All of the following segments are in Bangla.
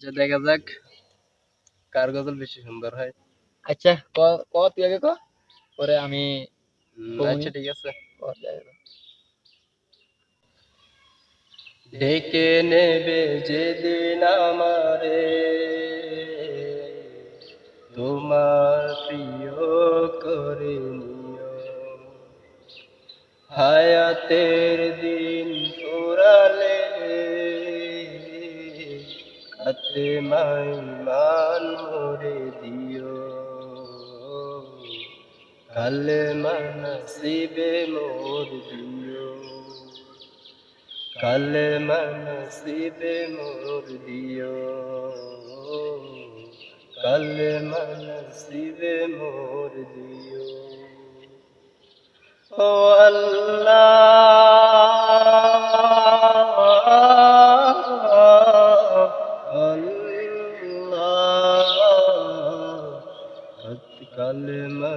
আচ্ছা দেখা যাক কার গজল বেশি সুন্দর হয়। আচ্ছা ক ক তুই আগে ক। পরে আমি আচ্ছা ঠিক আছে। ডেকে নেবে যেদিন আমারে। তোমার প্রিয় করে নিও। হায়াতের দিন হাতে মাই মান মরে দিও। কালে মানসিবে মোর দিও। কালে মনসিবে মোর দিও। কালে মনসিবে মোর দিও। ও আল্লাহ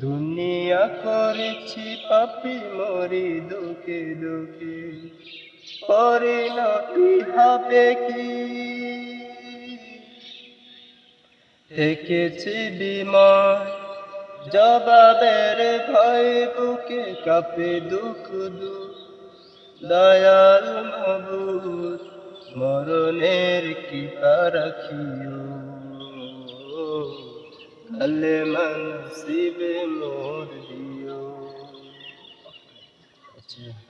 দুনিয়া করেছি পাপি মরি দুঃখে দুঃখে। পরিণতি হবে কি? থেকেছি বিময়, জবাবের ভয় বুকে কাপে দুঃখ দুঃখ। দয়াল মবুদ মরণের কি রাখিও। মনসিবে মোর দিও।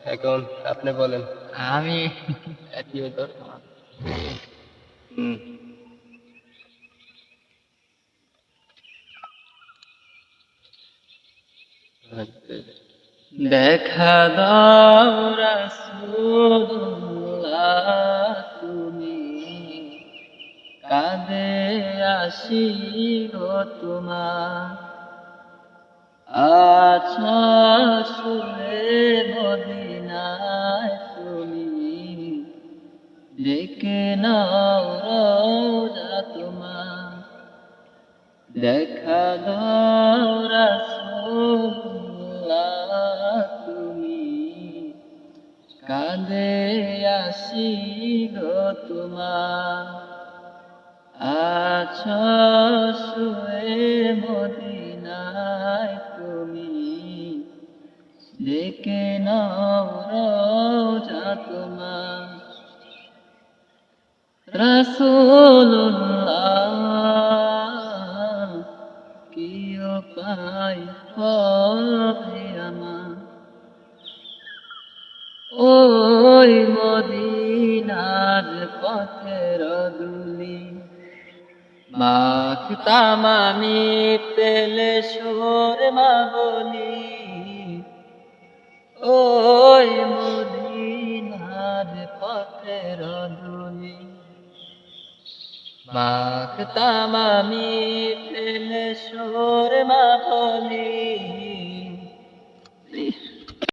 এখন আপনি বলেন। আমি হুম। দেখা দাও রাসূলুল্লাহ। কাঁদে আসি গো তোমার সুরে মদিনায় তুমি ডেকে নাও রোজা তোমার। দেখা দাও তুমি। কাঁদে আসি গো তোমার। আছো শুয়ে মদিনায় তুমি ডেকে নাও রোজা তোমার। রাসূলুল্লাহ, কি উপায় হবে আমার। ওই মদিনার পথের দুলি মাখতাম আমি পেলে মা বলি ওই মদিনার পথের দুলি মাখতাম আমি পেলে মা বলি